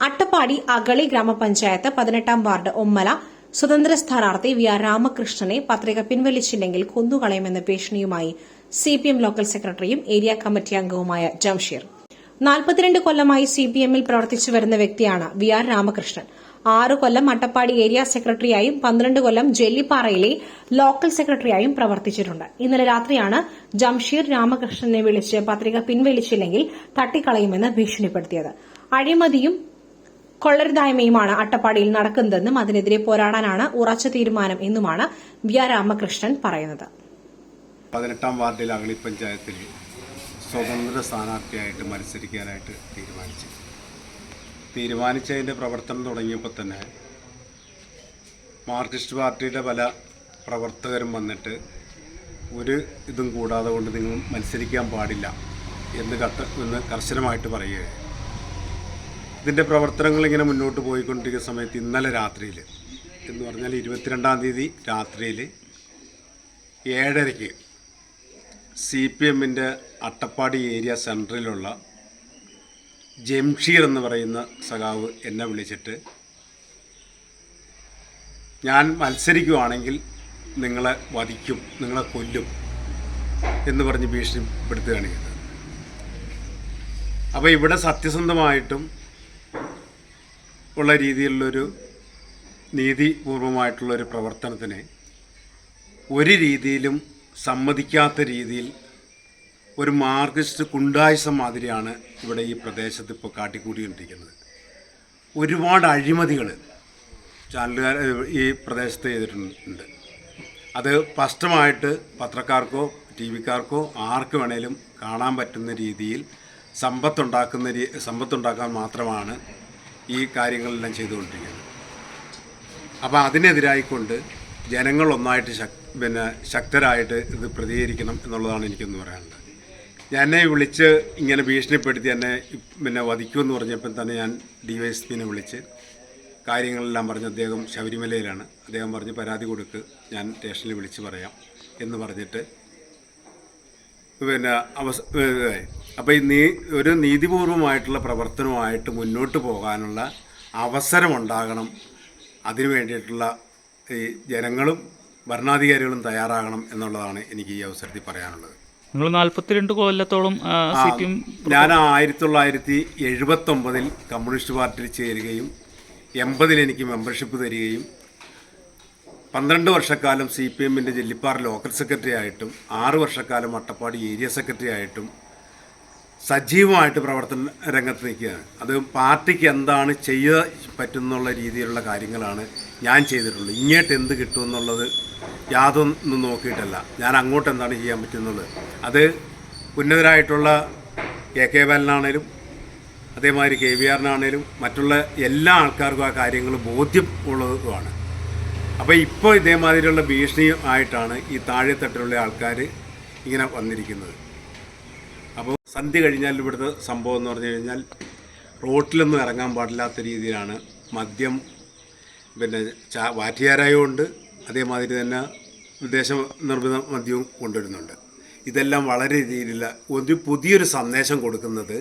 അട്ടപ്പാടി അഗളി ഗ്രാമപഞ്ചായത്ത് പതിനെട്ടാം വാർഡ് ഒമ്മല. സ്വതന്ത്ര സ്ഥാനാർത്ഥി വി ആർ രാമകൃഷ്ണനെ പത്രിക പിൻവലിച്ചില്ലെങ്കിൽ കൊന്നുകളയുമെന്ന ഭീഷണിയുമായി സിപിഎം ലോക്കൽ സെക്രട്ടറിയും ഏരിയ കമ്മിറ്റി അംഗവുമായ ജംഷീർ. നാൽപ്പത്തിരണ്ട് കൊല്ലമായി സിപിഎമ്മിൽ പ്രവർത്തിച്ചു വരുന്ന വ്യക്തിയാണ് വി ആർ രാമകൃഷ്ണൻ. ആറ് കൊല്ലം അട്ടപ്പാടി ഏരിയ സെക്രട്ടറിയായും പന്ത്രണ്ട് കൊല്ലം ജെല്ലിപ്പാറയിലെ ലോക്കൽ സെക്രട്ടറിയായും പ്രവർത്തിച്ചിട്ടുണ്ട്. ഇന്നലെ രാത്രിയാണ് ജംഷീർ രാമകൃഷ്ണനെ വിളിച്ച് പത്രിക പിൻവലിച്ചില്ലെങ്കിൽ തട്ടിക്കളയുമെന്ന് ഭീഷണിപ്പെടുത്തിയത്. അഴിമതിയും കൊള്ളരുതായ്മയുമാണ് അട്ടപ്പാടിയിൽ നടക്കുന്നതെന്നും അതിനെതിരെ പോരാടാനാണ് ഉറച്ച തീരുമാനം എന്നുമാണ് വി ആർ രാമകൃഷ്ണൻ പറയുന്നത്. പതിനെട്ടാം വാർഡിൽ അഗളി പഞ്ചായത്തിൽ സ്വതന്ത്ര സ്ഥാനാർത്ഥിയായിട്ട് മത്സരിക്കാനായിട്ട് തീരുമാനിച്ചു. തീരുമാനിച്ചതിന്റെ പ്രവർത്തനം തുടങ്ങിയപ്പോൾ തന്നെ മാർക്സിസ്റ്റ് പാർട്ടിയുടെ പല പ്രവർത്തകരും വന്നിട്ട് ഒരു ഇതും കൂടാതെ കൊണ്ട് നിങ്ങൾ മത്സരിക്കാൻ പാടില്ല എന്ന് കത്ത് എന്ന് കർശനമായിട്ട് പറയുകയാണ് ഇതിന്റെ പ്രവർത്തനങ്ങൾ ഇങ്ങനെ മുന്നോട്ട് പോയിക്കൊണ്ടിരിക്കുന്ന സമയത്ത് ഇന്നലെ രാത്രിയിൽ എന്ന് പറഞ്ഞാൽ ഇരുപത്തിരണ്ടാം തീയതി രാത്രിയിൽ ഏഴരയ്ക്ക് സി പി എമ്മിന്റെ അട്ടപ്പാടി ഏരിയ സെന്ററിലുള്ള ജംഷീർ എന്ന് പറയുന്ന സഖാവ് എന്നെ വിളിച്ചിട്ട് ഞാൻ മത്സരിക്കുവാണെങ്കിൽ നിങ്ങളെ വധിക്കും നിങ്ങളെ കൊല്ലും എന്ന് പറഞ്ഞ് ഭീഷണിപ്പെടുത്തുകയാണ് ചെയ്തത്. അപ്പോൾ ഇവിടെ സത്യസന്ധമായിട്ടും ഉള്ള രീതിയിലുള്ളൊരു നീതിപൂർവമായിട്ടുള്ളൊരു പ്രവർത്തനത്തിന് ഒരു രീതിയിലും സമ്മതിക്കാത്ത രീതിയിൽ ഒരു മാർക്സിസ്റ്റ് കുണ്ടായിസം മാതിരിയാണ് ഇവിടെ ഈ പ്രദേശത്ത് ഇപ്പോൾ കാട്ടിക്കൂടിക്കൊണ്ടിരിക്കുന്നത് ഒരുപാട് അഴിമതികൾ ചാനലുകാർ ഈ പ്രദേശത്ത് ചെയ്തിട്ടുണ്ട്. അത് സ്പഷ്ടമായിട്ട് പത്രക്കാർക്കോ ടി വിക്കാർക്കോ ആർക്ക് വേണേലും കാണാൻ പറ്റുന്ന രീതിയിൽ സമ്പത്തുണ്ടാക്കുന്ന സമ്പത്തുണ്ടാക്കാൻ മാത്രമാണ് ഈ കാര്യങ്ങളെല്ലാം ചെയ്തുകൊണ്ടിരിക്കുന്നത് അപ്പോൾ അതിനെതിരായിക്കൊണ്ട് ജനങ്ങൾ ഒന്നായിട്ട് ശക് പിന്നെ ശക്തരായിട്ട് ഇത് പ്രതികരിക്കണം എന്നുള്ളതാണ് എനിക്കൊന്ന് പറയാനുള്ളത്. എന്നെ വിളിച്ച് ഇങ്ങനെ ഭീഷണിപ്പെടുത്തി എന്നെ പിന്നെ വധിക്കുമെന്ന് പറഞ്ഞപ്പോൾ തന്നെ ഞാൻ ഡി വൈ എസ് പിനെ വിളിച്ച് കാര്യങ്ങളെല്ലാം പറഞ്ഞ് അദ്ദേഹം ശബരിമലയിലാണ്. അദ്ദേഹം പറഞ്ഞ് പരാതി കൊടുക്ക് ഞാൻ സ്റ്റേഷനിൽ വിളിച്ച് പറയാം എന്ന് പറഞ്ഞിട്ട് പിന്നെ അവസ അപ്പോൾ ഈ നീ ഒരു നീതിപൂർവമായിട്ടുള്ള പ്രവർത്തനമായിട്ട് മുന്നോട്ട് പോകാനുള്ള അവസരമുണ്ടാകണം. അതിനു വേണ്ടിയിട്ടുള്ള ഈ ജനങ്ങളും ഭരണാധികാരികളും തയ്യാറാകണം എന്നുള്ളതാണ് എനിക്ക് ഈ അവസരത്തിൽ പറയാനുള്ളത്. നിങ്ങൾ നാൽപ്പത്തിരണ്ട് കൊല്ലത്തോളം ഞാൻ ആയിരത്തി തൊള്ളായിരത്തി എഴുപത്തൊമ്പതിൽ കമ്മ്യൂണിസ്റ്റ് പാർട്ടിയിൽ ചേരുകയും എൺപതിൽ എനിക്ക് മെമ്പർഷിപ്പ് തരികയും പന്ത്രണ്ട് വർഷക്കാലം സി പി എമ്മിന്റെ ജെല്ലിപ്പാറ ലോക്കൽ സെക്രട്ടറി ആയിട്ടും ആറ് വർഷക്കാലം അട്ടപ്പാടി ഏരിയ സെക്രട്ടറി ആയിട്ടും സജീവമായിട്ട് പ്രവർത്തന രംഗത്ത് നിൽക്കുകയാണ്. അത് പാർട്ടിക്ക് എന്താണ് ചെയ്യാൻ പറ്റുന്നുള്ള രീതിയിലുള്ള കാര്യങ്ങളാണ് ഞാൻ ചെയ്തിട്ടുള്ളത്. ഇങ്ങോട്ട് എന്ത് കിട്ടുമെന്നുള്ളത് യാതൊന്നും നോക്കിയിട്ടല്ല. ഞാൻ അങ്ങോട്ട് എന്താണ് ചെയ്യാൻ പറ്റുന്നുള്ളത് അത് ഉന്നതരായിട്ടുള്ള കെ കെ ബാലനാണേലും അതേമാതിരി കെ വി ആറിനാണേലും മറ്റുള്ള എല്ലാ ആൾക്കാർക്കും ആ കാര്യങ്ങൾ ബോധ്യം ഉള്ളതുമാണ് അപ്പോൾ ഇപ്പോൾ ഇതേമാതിരിയുള്ള ഭീഷണി ആയിട്ടാണ് ഈ താഴെത്തട്ടിലുള്ള ആൾക്കാർ ഇങ്ങനെ വന്നിരിക്കുന്നത്. സന്ധ്യ കഴിഞ്ഞാൽ ഇവിടുത്തെ സംഭവം എന്ന് പറഞ്ഞു കഴിഞ്ഞാൽ റോട്ടിലൊന്നും ഇറങ്ങാൻ പാടില്ലാത്ത രീതിയിലാണ്. മദ്യം പിന്നെ ചാ വാറ്റിയാരായതുകൊണ്ട് അതേമാതിരി തന്നെ വിദേശ നിർമ്മിത മദ്യവും കൊണ്ടുവരുന്നുണ്ട്. ഇതെല്ലാം വളരെ രീതിയിലുള്ള ഒരു പുതിയൊരു സന്ദേശം കൊടുക്കുന്നത്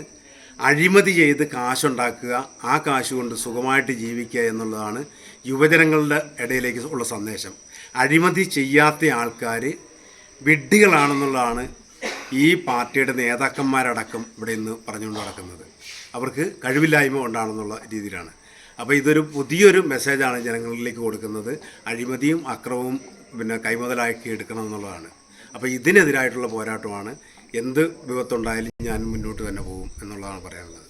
അഴിമതി ചെയ്ത് കാശുണ്ടാക്കുക ആ കാശ് കൊണ്ട് സുഖമായിട്ട് ജീവിക്കുക എന്നുള്ളതാണ് യുവജനങ്ങളുടെ ഇടയിലേക്ക് ഉള്ള സന്ദേശം. അഴിമതി ചെയ്യാത്ത ആൾക്കാർ വിഡ്ഢികളാണെന്നുള്ളതാണ് ഈ പാർട്ടിയുടെ നേതാക്കന്മാരടക്കം ഇവിടെ ഇന്ന് പറഞ്ഞുകൊണ്ട് നടക്കുന്നത്. അവർക്ക് കഴിവില്ലായ്മ ഉണ്ടാണെന്നുള്ള രീതിയിലാണ്. അപ്പോൾ ഇതൊരു പുതിയൊരു മെസ്സേജാണ് ജനങ്ങളിലേക്ക് കൊടുക്കുന്നത്. അഴിമതിയും അക്രമവും പിന്നെ കൈമുതലാക്കി എടുക്കണം എന്നുള്ളതാണ്. അപ്പോൾ ഇതിനെതിരായിട്ടുള്ള പോരാട്ടമാണ്. എന്ത് വിപത്തുണ്ടായാലും ഞാൻ മുന്നോട്ട് തന്നെ പോകും എന്നുള്ളതാണ് പറയാനുള്ളത്.